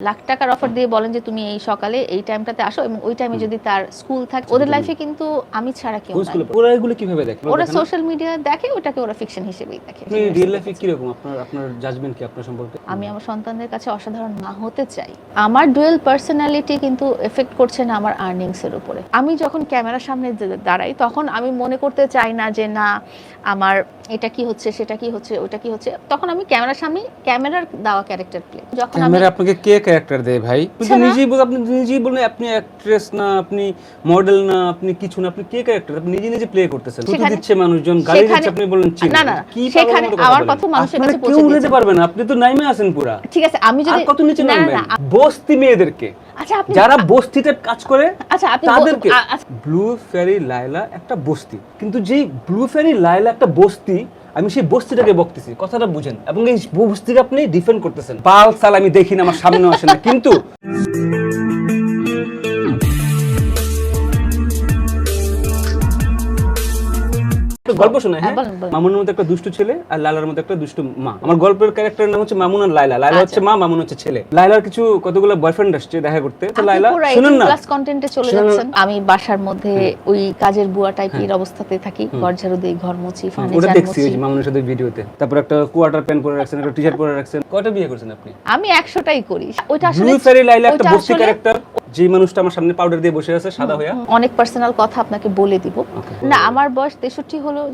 লাখ টাকার অফার দিয়ে বলেন যে তুমি এই সকালে এই টাইমটাতে আসো এবং ওই টাইমে যদি তার স্কুল থাকে ওদের লাইফে কিন্তু আমি ছাড়া কেউ ওরা এগুলো কীভাবে দেখে? ওরা সোশ্যাল মিডিয়া দেখে ওটাকে ওরা ফিকশন হিসেবেই দেখে। আপনি রিয়েল লাইফে কীরকম? আপনার আপনার জাজমেন্ট কি আপনার সম্পর্কে? আমি আমার সন্তানদের কাছে অসাধারণ মা হতে চাই। আমার ডুয়েল পার্সোনালিটি কিন্তু এফেক্ট করছে না আমার আর্নিংস এর উপরে। আমি যখন ক্যামেরার সামনে দাঁড়াই তখন আমি মনে করতে চাই না যে না আমার এটা কি হচ্ছে সেটা কি হচ্ছে ওটা কি হচ্ছে? তখন আমি ক্যামেরার সামনে ক্যামেরার দেওয়া ক্যারেক্টার প্লে যখন আমি আপনাকে কে ক্যারেক্টার দেয় ভাই। আপনি তো না। নিজেই বল- আপনি নিজেই বলেন আপনি অ্যাক্ট্রেস না আপনি মডেল না আপনি কিছু না আপনি কে ক্যারেক্টার আপনি নিজে নিজে প্লে করতেছেন। সেখানে- দিচ্ছে মানুষজন গালি দিচ্ছে আপনি বলেন চিনি না, না, না, কি সেখানে আমার কথা মানুষের কাছে পৌঁছে। পারবেন না আপনি তো নাইমে আছেন পুরা। ঠিক আছে আমি যদি কত নিচে নামবেন? বস্তি মেয়েদেরকে। আচ্ছা আপনি যারা বস্তিতে কাজ করে আচ্ছা আপনি তাদেরকে। আচ্ছা, ব্লু ফেরি লাইলা একটা বস্তি। কিন্তু যেই ব্লু ফেরি লাইলা একটা বস্তি আমি সেই বস্তিটাকে বকতেছি, কথাটা বুঝেন। এবং এই বস্তিকে আপনি ডিফেন্ড করতেছেন। পাল সাল আমি দেখি না, আমার সামনে আসে না। কিন্তু গল্প শোনায় হ্যাঁ হ্যাঁ। মামুনের মধ্যে একটা দুষ্টু ছেলে আর লালার মধ্যে একটা দুষ্টু মা। আমার গল্পের ক্যারেক্টারের নাম হচ্ছে মামুন আর লাইলা লাইলা হচ্ছে মা মামুন হচ্ছে ছেলে। লাইলার কিছু কতগুলো বয়ফ্রেন্ড আসছে দেখা করতে? তো লাইলা শুনুন না। ক্লাস কন্টেন্টে চলে যাচ্ছেন। আমি বাসার মধ্যে ওই কাজের বুয়া টাইপের অবস্থাতে থাকি। ঘর ঝাড়ু দিই ঘর মুছি ওটা দেখছি মামুনের সাথে ভিডিওতে। তারপর একটা কোয়ার্টার প্যান্ট পরে রাখছেন একটা টি শার্ট পরে রাখছেন। কয়টা বিয়ে করছেন আপনি? আমি একশোটাই করি। ওইটা আসলে ফেরি লাইলা একটা ক্যারেক্টার যে মানুষটা আমার সামনে পাউডার দিয়ে বসে আছে সাদা হইয়া। অনেক পার্সোনাল কথা আপনাকে বলে দিব। না আমার বয়স তেষট্টি হলেও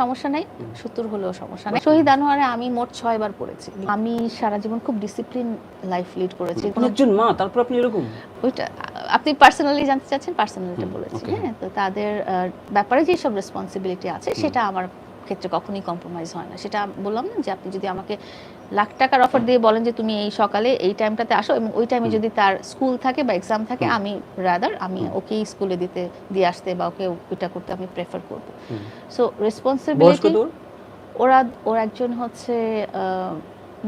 সমস্যা নাই সত্তর হলেও সমস্যা নাই। শহীদ আনোয়ারে আমি মোট ছয় বার পড়েছি। আমি সারা জীবন খুব ডিসিপ্লিন লাইফ লিড করেছি। একজন মা তারপর আপনি এরকম? ওইটা আপনি পার্সোনালি জানতে চাচ্ছেন পার্সোনালিটা বলেছি হ্যাঁ? তো তাদের ব্যাপারে যেসব রেসপন্সিবিলিটি আছে সেটা আমার ক্ষেত্রে কখনোই কম্প্রোমাইজ হয় না। সেটা বললাম না যে আপনি যদি আমাকে লাখ টাকার অফার দিয়ে বলেন যে তুমি এই সকালে এই টাইমটাতে আসো এবং ওই টাইমে যদি তার স্কুল থাকে বা এক্সাম থাকে আমি রাদার আমি ওকে স্কুলে দিতে দিয়ে আসতে বা ওকে ওইটা করতে আমি প্রেফার করব। সো রেসপন্সিবিলিটি ওরা ওর একজন হচ্ছে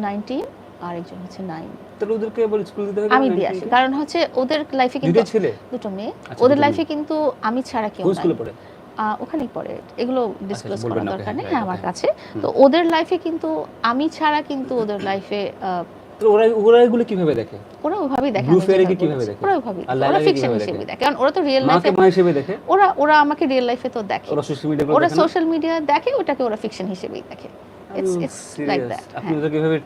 নাইনটিন আর একজন হচ্ছে নাইন ওদেরকে স্কুল দিতে হবে আমি দিয়ে আসি। কারণ হচ্ছে ওদের লাইফে কিন্তু দুটো মেয়ে। আচ্ছা, ওদের লাইফে কিন্তু আমি ছাড়া কেউ স্কুলে পড়ে? ওখানেই পড়ে। এগুলো ডিসক্লোজ করার দরকার নেই। হ্যাঁ আমার কাছে। তো ওদের লাইফে কিন্তু আমি ছাড়া কিন্তু ওদের লাইফে ওরা ওরা এগুলো কীভাবে দেখে? ওরা ওইভাবেই দেখে Blue আমি fairy কীভাবে দেখে? ওরা ওইভাবেই ওরা ফিকশন হিসেবে দেখে? কারণ ওরা তো রিয়েল মাকে লাইফে মা হিসেবে দেখে? ওরা ওরা আমাকে রিয়েল লাইফে তো দেখে। ওরা সোশ্যাল মিডিয়া ওরা সোশ্যাল মিডিয়া দেখে ওটাকে ওরা ফিকশন হিসেবেই দেখে। ইটস ইটস লাইক দ্যাট আপনি ওদেরকে কীভাবে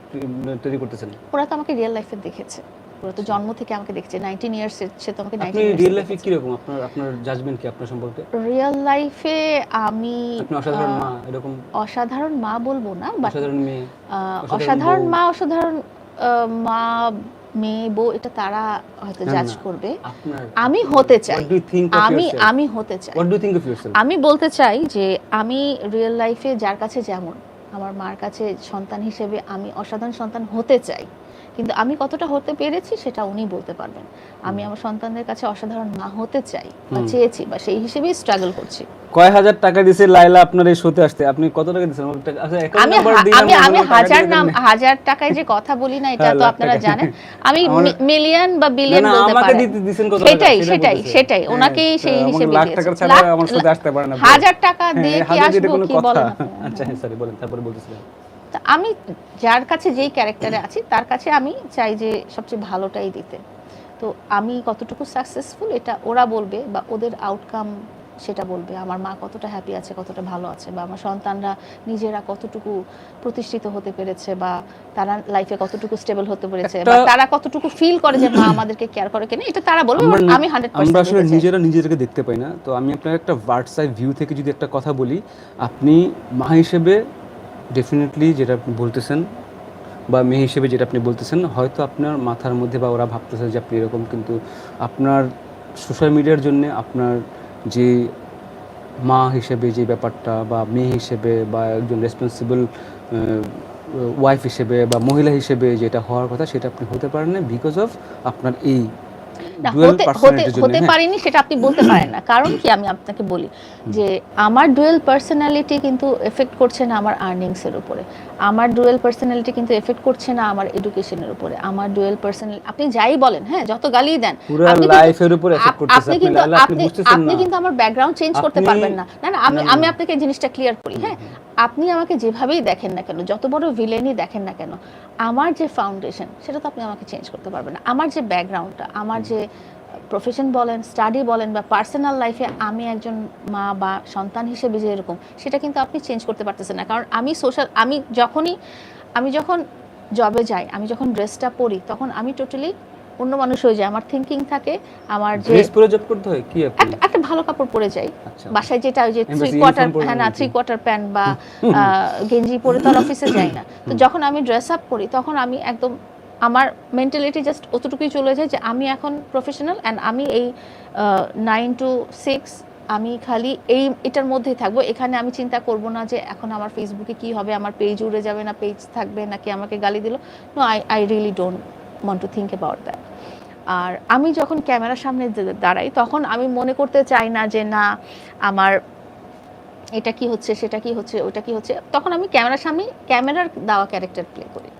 তৈরি করতেছেন? ওরা তো আমাকে রিয়েল লাইফে দেখেছে। ওরা তো জন্ম থেকে আমাকে দেখছে। নাইনটিন ইয়ার্স সে তো আমাকে আপনি নাইনটিন রিয়েল লাইফে কি রকম আপনার আপনার জাজমেন্ট কি আপনার সম্পর্কে? রিয়েল লাইফে আমি আপনি অসাধারণ মা এরকম? অসাধারণ মা বলব না অসাধারণ মেয়ে অসাধারণ মা অসাধারণ মা মেয়ে বউ এটা তারা হয়তো জাজ করবে। আমি হতে চাই। আমি আমি হতে চাই। আমি বলতে চাই যে আমি রিয়েল লাইফে যার কাছে যেমন আমার মার কাছে সন্তান হিসেবে আমি অসাধারণ সন্তান হতে চাই। কিন্তু আমি কতটা হতে পেরেছি সেটা উনি বলতে পারবেন। আমি আমার সন্তানদের কাছে অসাধারণ মা হতে চাই বা চেয়েছি বা সেই হিসেবেই স্ট্রাগল করছি। কয় হাজার টাকা দিছে লাইলা আপনার এই শোতে আসতে? আপনি কত টাকা দিয়েছেন? আচ্ছা, আমি আমি আমি হাজার নাম হাজার টাকায় যে কথা বলি না এটা হ্যাঁ, তো আপনারা জানেন। আমি মিলিয়ন বা বিলিয়ন না, বলতে আমাকে দিতে দিছেন কত টাকা, সেটাই সেটাই সেটাই। হ্যাঁ, ওনাকেই সেই হিসেবে লাখ দিয়েছে। টাকার ছাড়া আমার সাথে আসতে পারে না হাজার টাকা হ্যাঁ, দিয়ে কি আসব কি বলেন আচ্ছা হ্যাঁ সরি বলেন তারপরে বলতেছিলেন তা আমি যার কাছে যেই ক্যারেক্টারে আছি তার কাছে আমি চাই যে সবচেয়ে ভালোটাই দিতে। তো আমি কতটুকু সাকসেসফুল এটা ওরা বলবে বা ওদের আউটকাম সেটা বলবে। আমার মা কতটা হ্যাপি আছে কতটা ভালো আছে বা আমার সন্তানরা নিজেরা কতটুকু প্রতিষ্ঠিত হতে পেরেছে বা তারা লাইফে কতটুকু স্টেবল হতে পেরেছে বা তারা কতটুকু ফিল করে যে মা আমাদেরকে কেয়ার করে কিনা? এটা তারা বলবে আমি হান্ড্রেড আমরা আসলে নিজেরা নিজেদেরকে দেখতে পাই না। তো আমি আপনার একটা হোয়াটসঅ্যাপ ভিউ থেকে যদি একটা কথা বলি আপনি মা হিসেবে ডেফিনেটলি যেটা আপনি বলতেছেন বা মেয়ে হিসেবে যেটা আপনি বলতেছেন, হয়তো আপনার মাথার মধ্যে বা ওরা ভাবতেছে যে আপনি এরকম, কিন্তু আপনার সোশ্যাল মিডিয়ার জন্য আপনার যে মা হিসেবে যে ব্যাপারটা বা মেয়ে হিসেবে বা একজন রেসপন্সিবল ওয়াইফ হিসেবে বা মহিলা হিসেবে যেটা হওয়ার কথা, সেটা আপনি হতে পারেন না বিকজ অফ আপনার এই হতে। পারিনি সেটা আপনি বলতে পারেন না। কারণ কি আমি আপনাকে বলি যে আমার ডুয়েল পার্সোনালিটি কিন্তু এফেক্ট করছে না আমার আর্নিংস এর উপরে। আমার ডুয়েল পার্সোনালিটি কিন্তু এফেক্ট করছে না আমার এডুকেশনের উপরে। আমার ডুয়েল পার্সোনাল আপনি যাই বলেন হ্যাঁ যত গালি দেন আপনি কিন্তু- আপনি কিন্তু আপনি আপনি বুঝতেছেন আপনি কিন্তু আমার ব্যাকগ্রাউন্ড চেঞ্জ করতে পারবেন না। না না আমি আমি আপনাকে এই জিনিসটা ক্লিয়ার করি হ্যাঁ? আপনি আমাকে যেভাবেই দেখেন না কেন যত বড় ভিলেনই দেখেন না কেন আমার যে ফাউন্ডেশন সেটা তো আপনি আমাকে চেঞ্জ করতে পারবেন না। আমার যে ব্যাকগ্রাউন্ডটা আমার যে প্রফেশন বলেন স্টাডি বলেন বা পার্সোনাল লাইফে আমি একজন মা বা সন্তান হিসেবে যে এরকম সেটা কিন্তু আপনি চেঞ্জ করতে পারতেছেন না। কারণ আমি সোশ্যাল আমি যখনই আমি যখন জবে যাই আমি যখন ড্রেসটা পরি তখন আমি টোটালি অন্য মানুষ হয়ে যাই। আমার থিঙ্কিং থাকে আমার যে জব করতে হয়? কি আপনি? একটা ভালো কাপড় পরে যাই। আচ্ছা। বাসায় যেটা ওই যে থ্রি কোয়ার্টার হ্যাঁ না থ্রি কোয়ার্টার প্যান্ট বা গেঞ্জি পরে তো আর অফিসে যাই না। তো যখন আমি ড্রেস আপ করি তখন আমি একদম আমার মেন্টালিটি জাস্ট অতটুকুই চলে যায় যে আমি এখন প্রফেশনাল অ্যান্ড আমি এই নাইন টু সিক্স আমি খালি এই, এটার মধ্যেই থাকব। এখানে আমি চিন্তা করব না যে এখন আমার ফেসবুকে কি হবে, আমার পেজ উড়ে যাবে না পেজ থাকবে নাকি আমাকে গালি দিল। No I I really don't want to think about that আর আমি যখন ক্যামেরার সামনে দাঁড়াই, তখন আমি মনে করতে চাই না যে না, আমার এটা কি হচ্ছে, সেটা কি হচ্ছে, ওটা কি হচ্ছে। তখন আমি ক্যামেরার সামনে, ক্যামেরার দেওয়া ক্যারেক্টার প্লে করি।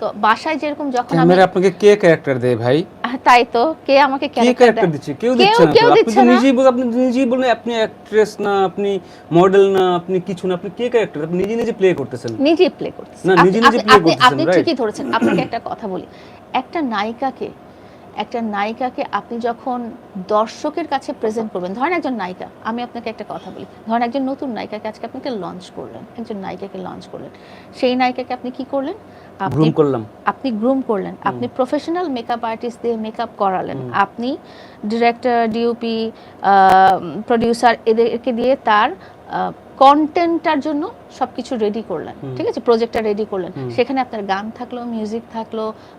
তো বাসায় যেরকম যখন আমি আপনাকে কে ক্যারেক্টার দেয় ভাই? তাই তো কে আমাকে ক্যারেক্টার দিচ্ছে? কেউ- দিচ্ছে না আপনি তো নিজেই বল আপনি নিজেই বলেন আপনি অ্যাক্ট্রেস না আপনি মডেল না আপনি কিছু না আপনি কে ক্যারেক্টার আপনি নিজে নিজে প্লে করতেছেন। নিজে প্লে করতেছেন। না, নিজে নিজে প্লে করতেছেন, আপনি ঠিকই ধরেছেন। আপনাকে একটা কথা বলি। একটা নায়িকাকে একটা নায়িকাকে আপনি যখন দর্শকের কাছে প্রেজেন্ট করবেন ধরেন একজন নায়িকা আমি আপনাকে একটা কথা বলি ধরেন একজন নতুন নায়িকাকে আজকে আপনাকে লঞ্চ করলেন একজন নায়িকাকে লঞ্চ করলেন সেই নায়িকাকে আপনি কি করলেন? আপনি গ্রুম করলাম। আপনি গ্রুম করলেন আপনি প্রফেশনাল মেকআপ আর্টিস্ট দিয়ে মেকআপ করালেন আপনি ডিরেক্টর ডিওপি প্রডিউসার এদেরকে দিয়ে তার কন্টেন্টটার জন্য সবকিছু রেডি করলেন ঠিক আছে? প্রজেক্টটা রেডি করলেন। সেখানে আপনার গান থাকল মিউজিক থাকল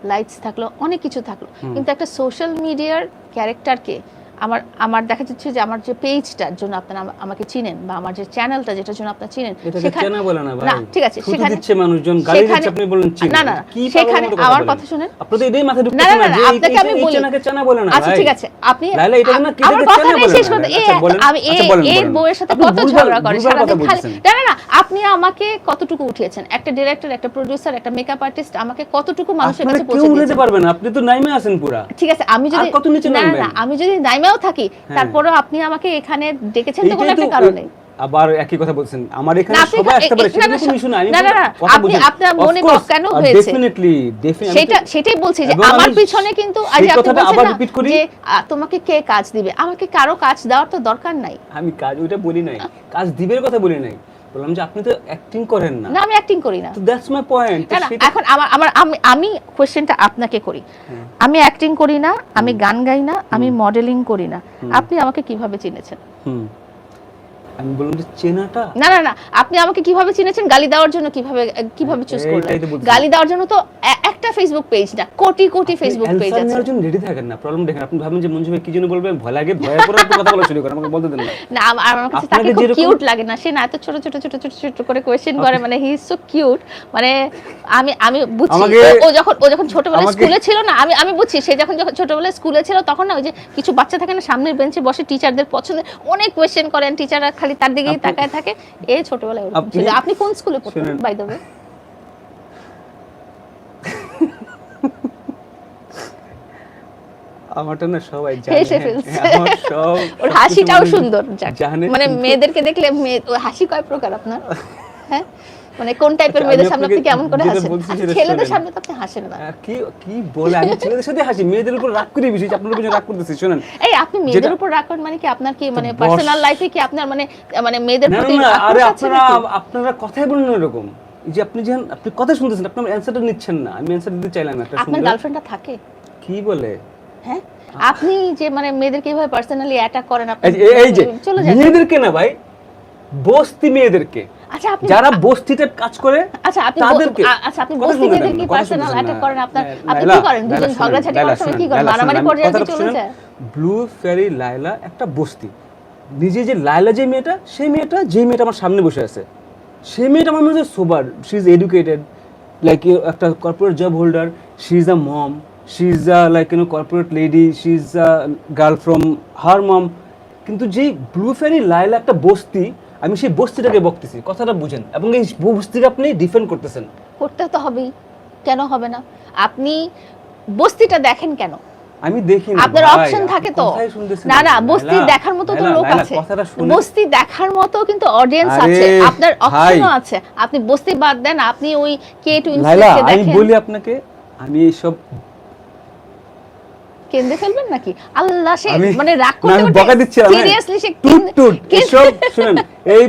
লাইটস থাকল অনেক কিছু থাকল। কিন্তু একটা সোশ্যাল মিডিয়ার ক্যারেক্টারকে আমার আমার দেখা যাচ্ছে যে আমার যে পেজটার জন্য আপনারা আমাকে চিনেন বা আমার যে চ্যানেলটা যেটার জন্য আপনারা চিনেন সেখানে চেনা বলে না ভাই। ঠিক আছে, সেখানে- দিচ্ছে মানুষজন গালি দিচ্ছে আপনি বলেন চিনি না না সেখানে আমার কথা শুনেন। আপনাদের এটাই মাথায় না যে আপনাকে আমি বলি চেনাকে চেনা বলে না আচ্ছা ঠিক আছে আপনি লাইলা, এটা না, কি আমার কথা চেনা নেই শেষ না, করতে এই আচ্ছা, আমি আচ্ছা, এই বলেন, বউয়ের সাথে কত ঝগড়া করে সারাদিন খালি না না না আপনি আমাকে কতটুকু উঠিয়েছেন? একটা ডিরেক্টর একটা প্রোডিউসার একটা মেকআপ আর্টিস্ট আমাকে কতটুকু মানুষের কাছে পৌঁছে উড়াতে দিয়েছে পারবে না আপনি তো নাইমে আছেন পুরা। ঠিক আছে আমি যদি আর কত নিচে নামবেন? না আমি যদি নাইমেও থাকি তারপরও তারপরেও আপনি আমাকে এখানে ডেকেছেন তো কোনো একটা কারণে। আবার একই কথা বলছেন আমার এখানে সবাই আসতে পারে সেটা কোনো ইস্যু না আমি না, না, না, আপনি- আপনার মনে কেন হয়েছে? ডেফিনেটলি সেটা সেটাই বলছি যে আমার পিছনে কিন্তু আজ আপনি আবার রিপিট করি। যে তোমাকে কে কাজ দিবে? আমাকে কারও কাজ দেওয়ার তো দরকার নাই। আমি কাজ ওইটা বলি নাই। কাজ দিবের কথা বলি নাই। বললাম যে আপনি তো অ্যাক্টিং করেন না। না আমি অ্যাক্টিং করি না। দ্যাটস মাই পয়েন্ট এখন আমার আমার আমি আমি কোশ্চেনটা আপনাকে করি। আমি অ্যাক্টিং করি না আমি গান গাই না আমি মডেলিং করি না। আপনি আমাকে কীভাবে চিনেছেন? হুম। আমি বললাম যে চেনাটা? না না না আপনি আমাকে কীভাবে চিনেছেন গালি দেওয়ার জন্য কীভাবে কীভাবে চুজ করলেন? গালি দেওয়ার জন্য তো একটা ফেসবুক পেজ না কোটি কোটি ফেসবুক পেজ আছে। জন্য রেডি থাকেন না প্রবলেম দেখেন আপনি ভাবেন যে মঞ্জু ভাই কি জন্য বলবেন ভয় লাগে পরে আপনি কথা বলা শুরু করেন আমাকে বলতে দেন না। আমার কাছে তাকে খুব কিউট লাগে না সে না এত ছোট ছোট ছোট ছোট ছোট করে কোয়েশ্চেন করে মানে হি ইজ সো কিউট মানে আমি আমি বুঝছি। ও- যখন ও যখন ছোটবেলায় স্কুলে ছিল না আমি আমি বুঝছি সে যখন যখন ছোটবেলায় স্কুলে ছিল তখন না ওই যে কিছু বাচ্চা থাকে না সামনের বেঞ্চে বসে টিচারদের পছন্দের অনেক কোয়েশ্চেন করেন টিচাররা খালি তার দিকেই তাকায় থাকে। এ ছোটবেলায় ছিল। আপনি কোন স্কুলে পড়তেন বাই দ্য ওয়ে আমারটা না সবাই জানে। হেসে ফেলছে। ওর হাসিটাও সুন্দর মানে মেয়েদেরকে দেখলে হাসি কয় প্রকার আপনার? হ্যাঁ? মানে কোন টাইপের আচ্ছা, মেয়েদের সামনে আপনি কেমন করে হাসেন? ছেলেদের সামনে তো আপনি হাসেন না। কি কি বলে? আমি ছেলেদের সাথে হাসি মেয়েদের উপর রাগ করে বেশি আপনার উপর রাগ করতেছি শুনেন। এই আপনি মেয়েদের উপর রাগ করেন মানে কি আপনার কি মানে পার্সোনাল লাইফে কি আপনার মানে মানে মেয়েদের প্রতি আরে আপনারা আপনারা কথাই বলেন এরকম এই যে আপনি যেন আপনি কথা শুনতেছেন আপনি আমার অ্যান্সারটা নিচ্ছেন না। আমি অ্যান্সার দিতে চাইলাম একটা আপনার গার্লফ্রেন্ডটা থাকে? কি বলে? হ্যাঁ? আপনি যে মানে মেয়েদেরকে এইভাবে পার্সোনালি অ্যাটাক করেন আপনি এই যে- এই যে মেয়েদেরকে না ভাই বস্তি মেয়েদেরকে। আচ্ছা আপনি যারা বস্তিতে কাজ করে আচ্ছা আপনি তাদেরকে আচ্ছা আপনি কথা বস্তি শুনতে দেন মেয়েদেরকে না, কথা পার্সোনাল অ্যাটাক করেন? আপনার আপনি কি করেন? দুজন ঝগড়াঝাটি করার সময় কি করেন? মারামারি পর্যায়ে কি কথাটা চলে যায় ব্লু ফেরি লাইলা একটা বস্তি। নিজে যে লাইলা যে মেয়েটা সেই মেয়েটা যে মেয়েটা আমার সামনে বসে আছে। সেই মেয়েটা আমার মনে হয় sober. She is educated like একটা corporate job holder she is a mom she is a like you know corporate lady she is a girl from her mom কিন্তু যেই ব্লু ফেরি লাইলা একটা বস্তি আমি সেই বস্তিটাকে বকতেছি কথাটা বুঝেন। এবং এই বস্তিকে আপনি ডিফেন্ড করতেছেন। করতে তো হবেই কেন হবে না? আপনি বস্তিটা দেখেন কেন? আমি দেখি না আপনার অপশন থাকে তো। না না। বস্তি দেখার মতো তো লোক আছে। বস্তি দেখার মতো কিন্তু অডিয়েন্স আছে। আপনার অপশনও আছে। আপনি বস্তি বাদ দেন আপনি ওই কে টু লাইলা ইনস্টেটকে আমি বলি আপনাকে আমি এইসব কেন্দে ফেলবেন নাকি? আল্লাহ সে মানে রাগ করতে আমি বকা দিচ্ছিলাম সিরিয়াসলি সে টুট টুট এসব শুনেন এই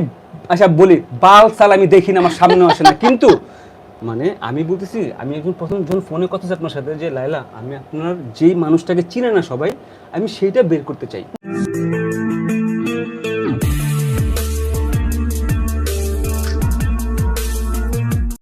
আচ্ছা বলি বাল সাল আমি দেখি না আমার সামনে আসে না। কিন্তু মানে আমি বলতেছি আমি একজন প্রথম যখন ফোনে কথা হচ্ছে আপনার সাথে যে লাইলা আমি আপনার যেই মানুষটাকে চিনে না সবাই আমি সেইটা বের করতে চাই।